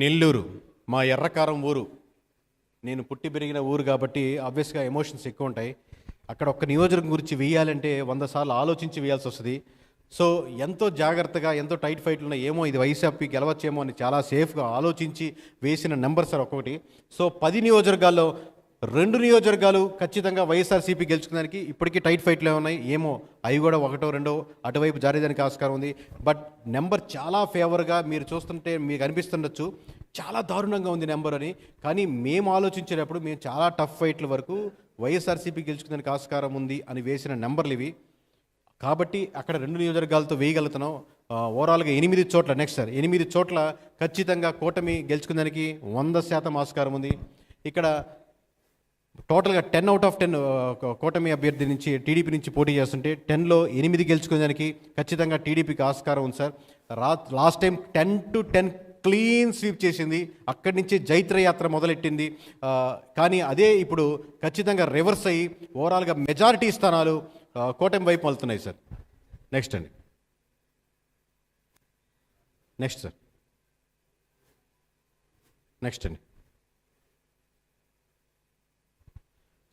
నెల్లూరు మా ఎర్రకారం ఊరు. నేను పుట్టి పెరిగిన ఊరు కాబట్టి ఆబ్వియస్గా ఎమోషన్స్ ఎక్కువ ఉంటాయి. అక్కడ ఒక్క నియోజకవర్గం గురించి వేయాలంటే వంద సార్లు ఆలోచించి వేయాల్సి వస్తుంది. సో ఎంతో జాగ్రత్తగా ఎంతో టైట్ ఫైట్లు ఉన్నాయి. ఏమో ఇది వైసీపీ గెలవచ్చేమో అని చాలా సేఫ్గా ఆలోచించి వేసిన నెంబర్ సార్ ఒక్కొక్కటి. సో పది నియోజకవర్గాల్లో రెండు నియోజకవర్గాలు ఖచ్చితంగా వైఎస్ఆర్సీపీ గెలుచుకోవడానికి ఇప్పటికీ టైట్ ఫైట్లే ఉన్నాయి. ఏమో అవి కూడా ఒకటో రెండో అటువైపు జారేదానికి ఆస్కారం ఉంది. బట్ నెంబర్ చాలా ఫేవర్గా మీరు చూస్తుంటే మీకు అనిపిస్తుండొచ్చు. చాలా దారుణంగా ఉంది నెంబర్ అని. కానీ మేము ఆలోచించేటప్పుడు మేము చాలా టఫ్ ఫైట్ల వరకు వైఎస్ఆర్సీపీ గెలుచుకోవడానికి ఆస్కారం ఉంది అని వేసిన నెంబర్లు ఇవి. కాబట్టి అక్కడ రెండు నియోజకవర్గాలతో వేయగలుగుతున్నాం. ఓవరాల్గా ఎనిమిది చోట్ల నెక్స్ట్ సార్ ఎనిమిది చోట్ల ఖచ్చితంగా కూటమి గెలుచుకుందానికి వంద శాతం ఆస్కారం ఉంది. ఇక్కడ టోటల్గా టెన్ అవుట్ ఆఫ్ టెన్ కూటమి అభ్యర్థి నుంచి టీడీపీ నుంచి పోటీ చేస్తుంటే టెన్లో ఎనిమిది గెలుచుకునేదానికి ఖచ్చితంగా టీడీపీకి ఆస్కారం ఉంది సార్. రా last time ten to ten clean sweep చేసింది. అక్కడి నుంచి జైత్ర యాత్ర మొదలెట్టింది కానీ అదే ఇప్పుడు ఖచ్చితంగా రివర్స్ అయ్యి ఓవరాల్గా మెజారిటీ స్థానాలు కూటమి వైపు వెళ్తున్నాయి సార్. నెక్స్ట్ అండి. Next sir. నెక్స్ట్ అండి.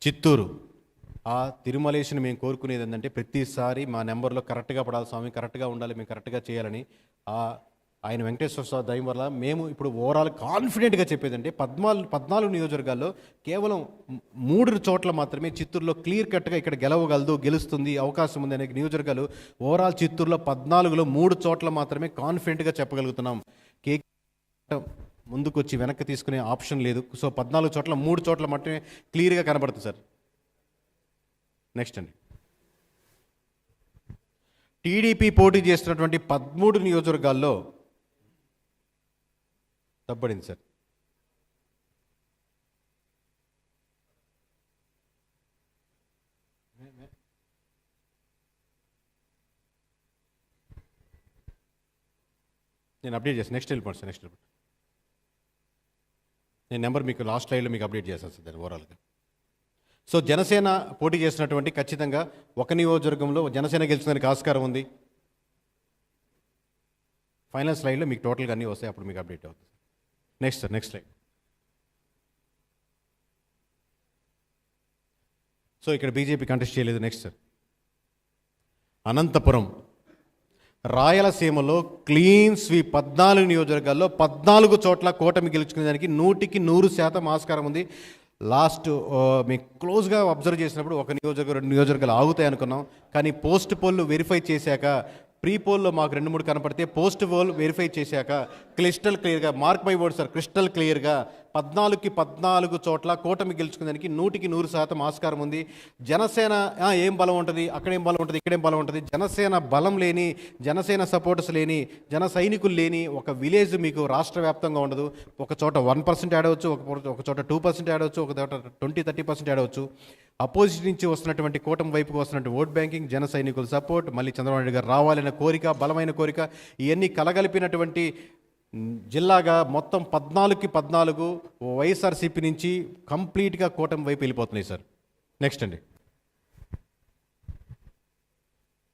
చిత్తూరు. ఆ తిరుమలేశని మేము కోరుకునేది ఏంటంటే ప్రతిసారి మా నెంబర్లో కరెక్ట్గా పడాలి స్వామి కరెక్ట్గా ఉండాలి మేము కరెక్ట్గా చేయాలని. ఆ ఆయన వెంకటేశ్వర స్వామి దయం వల్ల మేము ఇప్పుడు ఓవరాల్ కాన్ఫిడెంట్గా చెప్పేదంటే పద్నాలుగు పద్నాలుగు నియోజకవర్గాల్లో కేవలం మూడు చోట్ల మాత్రమే చిత్తూరులో క్లియర్ కట్గా ఇక్కడ గెలవగలదు గెలుస్తుంది అవకాశం ఉంది అనే నియోజకవర్గాలు ఓవరాల్ చిత్తూరులో పద్నాలుగులో మూడు చోట్ల మాత్రమే కాన్ఫిడెంట్గా చెప్పగలుగుతున్నాం. కే ముందుకొచ్చి వెనక్కి తీసుకునే ఆప్షన్ లేదు. సో పద్నాలుగు చోట్ల మూడు చోట్ల మట్టుమే క్లియర్గా కనబడుతుంది సార్. నెక్స్ట్ అండి. టీడీపీ పోటీ చేస్తున్నటువంటి పదమూడు నియోజకవర్గాల్లో తప్పడింది సార్. నేను అప్డేట్ చేస్తాను నెక్స్ట్ వెళ్ళిపోండి సార్ నెక్స్ట్ వెళ్ళిపోండి. నేను నెంబర్ మీకు లాస్ట్ లైవ్లో మీకు అప్డేట్ చేస్తాను సార్ దాన్ని ఓవరాల్గా సో జనసేన పోటీ చేసినటువంటి ఖచ్చితంగా ఒక నియోజకవర్గంలో జనసేన గెలిచిందానికి ఆస్కారం ఉంది. ఫైనల్ స్లైడ్లో మీకు టోటల్గా అన్నీ వస్తాయి అప్పుడు మీకు అప్డేట్ అవుతుంది. Next sir next slide so ఇక్కడ బీజేపీ కంటెస్ట్ చేయలేదు. నెక్స్ట్ సార్ అనంతపురం రాయలసీమలో క్లీన్ స్వీప్ పద్నాలుగు నియోజకవర్గాల్లో పద్నాలుగు చోట్ల కూటమి గెలుచుకునేదానికి నూటికి నూరు శాతం ఆస్కారం ఉంది. లాస్ట్ ఆ, మీకు క్లోజ్గా అబ్జర్వ్ చేసినప్పుడు ఒక నియోజకవర్గం రెండు నియోజకవర్గాలు ఆగుతాయి అనుకున్నాం. కానీ పోస్ట్ పోల్ వెరిఫై చేశాక ప్రీ పోల్లో మాకు రెండు మూడు కనపడితే పోస్ట్ పోల్ వెరిఫై చేశాక క్లిస్టల్ క్లియర్గా mark my word sir crystal క్లియర్గా పద్నాలుగుకి పద్నాలుగు చోట్ల కూటమి గెలుచుకునేదానికి నూటికి నూరు శాతం ఆస్కారం ఉంది. జనసేన ఏం బలం ఉంటుంది? అక్కడేం బలం ఉంటుంది? ఇక్కడేం బలం ఉంటుంది? జనసేన బలం లేని జనసేన సపోర్టర్స్ లేని జన సైనికులు లేని ఒక విలేజ్ మీకు రాష్ట్ర వ్యాప్తంగా ఉండదు. ఒక చోట వన్ పర్సెంట్ ఆడవచ్చు ఒక చోట టూ పర్సెంట్ ఆడవచ్చు ఒక చోట ట్వంటీ థర్టీ పర్సెంట్ ఆడవచ్చు అపోజిట్ నుంచి వస్తున్నటువంటి కూటమి వైపుకు వస్తున్నటువంటి ఓట్ బ్యాంకింగ్ జన సైనికుల సపోర్ట్ మళ్ళీ చంద్రబాబు నాయుడు గారు రావాలనే కోరిక బలమైన కోరిక ఇవన్నీ కలగలిపినటువంటి జిల్లాగా మొత్తం పద్నాలుగుకి పద్నాలుగు వైఎస్ఆర్సీపీ నుంచి కంప్లీట్గా కూటమి వైపు వెళ్ళిపోతున్నాయి సార్. నెక్స్ట్ అండి.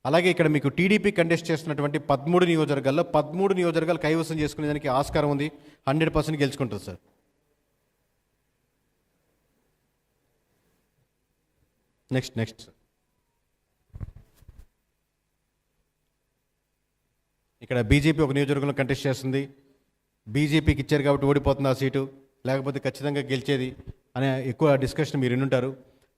అలాగే ఇక్కడ మీకు టీడీపీ కంటెస్ట్ చేస్తున్నటువంటి పదమూడు నియోజకవర్గాల్లో పదమూడు నియోజకవర్గాలు కైవసం చేసుకునేదానికి ఆస్కారం ఉంది. హండ్రెడ్ పర్సెంట్ గెలుచుకుంటుంది సార్. నెక్స్ట్ నెక్స్ట్ సార్ ఇక్కడ బీజేపీ ఒక నియోజకవర్గంలో కంటెస్ట్ చేస్తుంది. బీజేపీకి ఇచ్చారు కాబట్టి ఓడిపోతుంది ఆ సీటు. లేకపోతే ఖచ్చితంగా గెలిచేది అనే ఎక్కువ డిస్కషన్ మీరు వినుంటారు.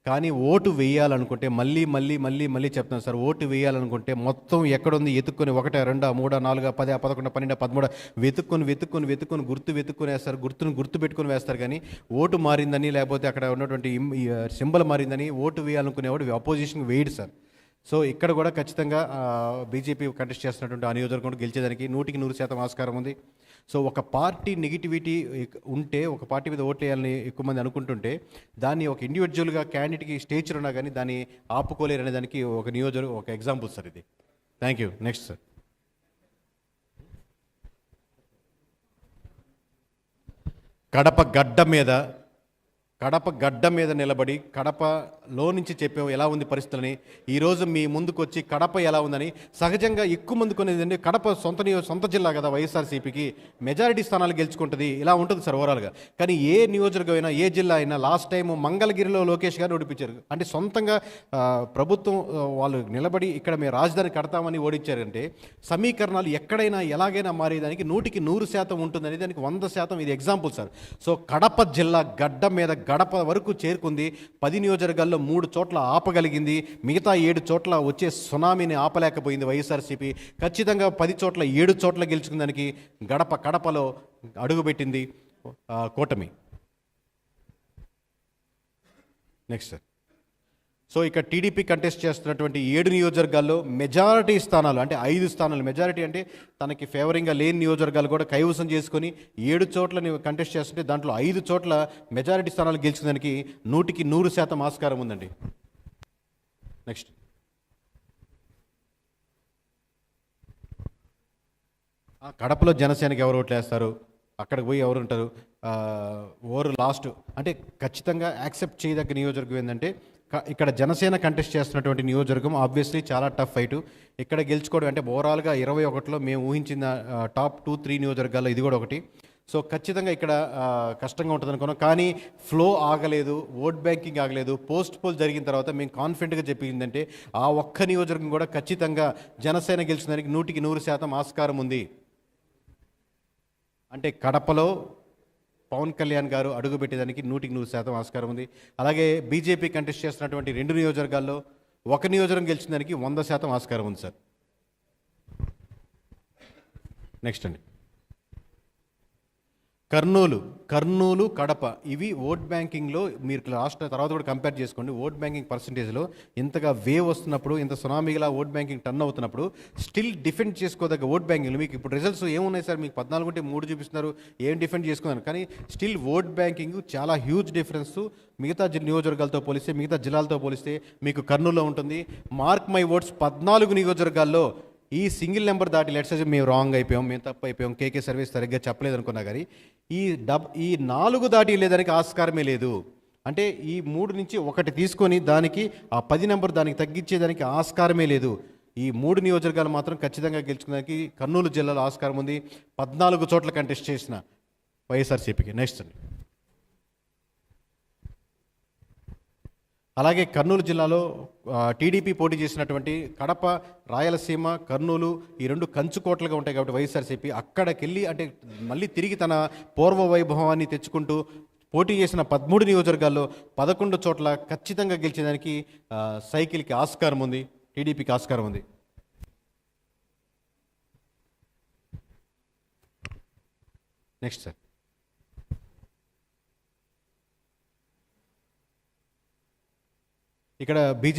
కానీ ఓటు వేయాలనుకుంటే మళ్ళీ మళ్ళీ మళ్ళీ మళ్ళీ చెప్తాను సార్. ఓటు వేయాలనుకుంటే మొత్తం ఎక్కడుంది? వెతుక్కొని ఒకటా రెండా మూడా నాలుగా పది పదకొండు పన్నెండు పదమూడు వెతుక్కొని వెతుక్కొని వెతుక్కొని గుర్తు వెతుక్కొని వేస్తారు. గుర్తును గుర్తు పెట్టుకొని వేస్తారు కానీ ఓటు మారిందని లేకపోతే అక్కడ ఉన్నటువంటి సింబల్ మారిందని ఓటు వేయాలనుకునేవాడు అపోజిషన్ వేయడు సార్. సో ఇక్కడ కూడా ఖచ్చితంగా బీజేపీ కంటెస్ట్ చేస్తున్నటువంటి ఆ నియోజకవర్గం గెలిచేదానికి నూటికి నూరు శాతం ఆస్కారం ఉంది. సో ఒక పార్టీ నెగిటివిటీ ఉంటే ఒక పార్టీ మీద ఓట్లు వేయాలని ఎక్కువ మంది అనుకుంటుంటే దాన్ని ఒక ఇండివిజువల్గా క్యాండిడేట్కి స్టేచర్ ఉన్నా కానీ దాన్ని ఆపుకోలేరు అనే దానికి ఒక నియోజక ఒక ఎగ్జాంపుల్ సార్ ఇది. Thank you next sir Kadapa గడ్డ మీద కడప గడ్డ మీద నిలబడి కడపలో నుంచి చెప్పాము ఎలా ఉంది పరిస్థితులని ఈరోజు మీ ముందుకు వచ్చి కడప ఎలా ఉందని సహజంగా ఎక్కువ మంది కొనేది కడప సొంత సొంత జిల్లా కదా వైఎస్ఆర్సీపీకి మెజారిటీ స్థానాలు గెలుచుకుంటుంది ఇలా ఉంటుంది సార్ ఓవరాల్గా కానీ ఏ నియోజకవర్గం అయినా ఏ జిల్లా అయినా లాస్ట్ టైం మంగళగిరిలో లోకేష్ గారు ఓడిపించారు. అంటే సొంతంగా ప్రభుత్వం వాళ్ళు నిలబడి ఇక్కడ మేము రాజధాని కడతామని ఓడించారంటే సమీకరణాలు ఎక్కడైనా ఎలాగైనా మారేదానికి నూటికి నూరు శాతం ఉంటుందనేది దానికి వంద శాతం ఇది ఎగ్జాంపుల్ సార్ సో కడప జిల్లా గడ్డ మీద గడప వరకు చేరుకుంది. పది నియోజకవర్గాల్లో మూడు చోట్ల ఆపగలిగింది. మిగతా ఏడు చోట్ల వచ్చే సునామీని ఆపలేకపోయింది వైఎస్ఆర్సీపీ. ఖచ్చితంగా పది చోట్ల ఏడు చోట్ల గెలుచుకుందానికి గడప కడపలో అడుగుపెట్టింది కూటమి. నెక్స్ట్ సార్ సో ఇక్కడ టీడీపీ కంటెస్ట్ చేస్తున్నటువంటి ఏడు నియోజకవర్గాల్లో మెజారిటీ స్థానాలు అంటే ఐదు స్థానాలు మెజారిటీ అంటే తనకి ఫేవరింగ్గా లేని నియోజకవర్గాలు కూడా కైవసం చేసుకొని ఏడు చోట్ల కంటెస్ట్ చేస్తుంటే దాంట్లో ఐదు చోట్ల మెజారిటీ స్థానాలు గెలుచుకోవడానికి నూటికి నూరు శాతం ఆస్కారం ఉందండి. నెక్స్ట్. కడపలో జనసేనకి ఎవరు ఓట్లు వేస్తారు అక్కడికి పోయి ఎవరు ఉంటారు? ఓరు లాస్ట్. అంటే ఖచ్చితంగా యాక్సెప్ట్ చేయదగ్గ నియోజకవర్గం ఏంటంటే ఇక్కడ జనసేన కంటెస్ట్ చేస్తున్నటువంటి నియోజకవర్గం ఆబ్వియస్లీ చాలా టఫ్ ఫైట్ ఇక్కడ గెలుచుకోవడం అంటే ఓవరాల్గా ఇరవై ఒకటిలో మేము ఊహించిన టాప్ టూ త్రీ నియోజకవర్గాల్లో ఇది కూడా ఒకటి. సో ఖచ్చితంగా ఇక్కడ కష్టంగా ఉంటుంది అనుకున్నాం. కానీ ఫ్లో ఆగలేదు ఓట్ బ్యాంకింగ్ ఆగలేదు పోస్ట్ పోల్ జరిగిన తర్వాత మేము కాన్ఫిడెంట్గా చెప్పిందంటే ఆ ఒక్క నియోజకవర్గం కూడా ఖచ్చితంగా జనసేన గెలిచిన దానికి నూటికి నూరు శాతం ఆస్కారం ఉంది. అంటే కడపలో పవన్ కళ్యాణ్ గారు అడుగుపెట్టేదానికి నూటికి నూరు శాతం ఆస్కారం ఉంది. అలాగే బీజేపీ కంటెస్ట్ చేస్తున్నటువంటి రెండు నియోజకవర్గాల్లో ఒక నియోజకవర్గం గెలిచిన దానికి వంద శాతం ఆస్కారం ఉంది సార్. నెక్స్ట్ అండి. కర్నూలు కర్నూలు కడప ఇవి ఓట్ బ్యాంకింగ్లో మీరు లాస్ట్ తర్వాత కూడా కంపేర్ చేసుకోండి. ఓట్ బ్యాంకింగ్ పర్సంటేజ్లో ఇంతగా వేవ్ వస్తున్నప్పుడు ఇంత సునామీలా ఓట్ బ్యాంకింగ్ టర్న్ అవుతున్నప్పుడు స్టిల్ డిఫెండ్ చేసుకోదగ్గ ఓట్ బ్యాంకింగ్ మీకు ఇప్పుడు రిజల్ట్స్ ఏమున్నాయి సార్? మీకు పద్నాలుగు ఉంటే మూడు చూపిస్తున్నారు. ఏం డిఫెండ్ చేసుకున్నారు? కానీ స్టిల్ ఓట్ బ్యాంకింగ్ చాలా హ్యూజ్ డిఫరెన్స్ మిగతా జి- నియోజకవర్గాలతో పోలిస్తే మిగతా జిల్లాలతో పోలిస్తే మీకు కర్నూలులో ఉంటుంది. మార్క్ మై ఓట్స్ పద్నాలుగు నియోజకవర్గాల్లో ఈ సింగిల్ నెంబర్ దాటి లెట్స్ మేము రాంగ్ అయిపోయాం మేము తప్పు అయిపోయాం కేకే సర్వీస్ సరిగ్గా చెప్పలేదు అనుకున్నా కానీ ఈ డబ్ ఈ నాలుగు దాటి వెళ్ళేదానికి ఆస్కారమే లేదు. అంటే ఈ మూడు నుంచి ఒకటి తీసుకొని దానికి ఆ పది నెంబర్ దానికి తగ్గించేదానికి ఆస్కారమే లేదు. ఈ మూడు నియోజకవర్గాలు మాత్రం ఖచ్చితంగా గెలుచుకోవడానికి కర్నూలు జిల్లాలో ఆస్కారం ఉంది. పద్నాలుగు చోట్ల కంటెస్ట్ చేసిన వైఎస్ఆర్సీపీకి. నెక్స్ట్ అండి. అలాగే కర్నూలు జిల్లాలో టీడీపీ పోటీ చేసినటువంటి కడప రాయలసీమ కర్నూలు ఈ రెండు కంచుకోట్లుగా ఉంటాయి కాబట్టి వైఎస్ఆర్సీపీ. అక్కడికెళ్ళి అంటే మళ్ళీ తిరిగి తన పూర్వ వైభవాన్ని తెచ్చుకుంటూ పోటీ చేసిన పదమూడు నియోజకవర్గాల్లో పదకొండు చోట్ల ఖచ్చితంగా గెలిచేదానికి సైకిల్కి ఆస్కారం ఉంది టీడీపీకి ఆస్కారం ఉంది. Next sir. ఇక్కడ బీజేపీ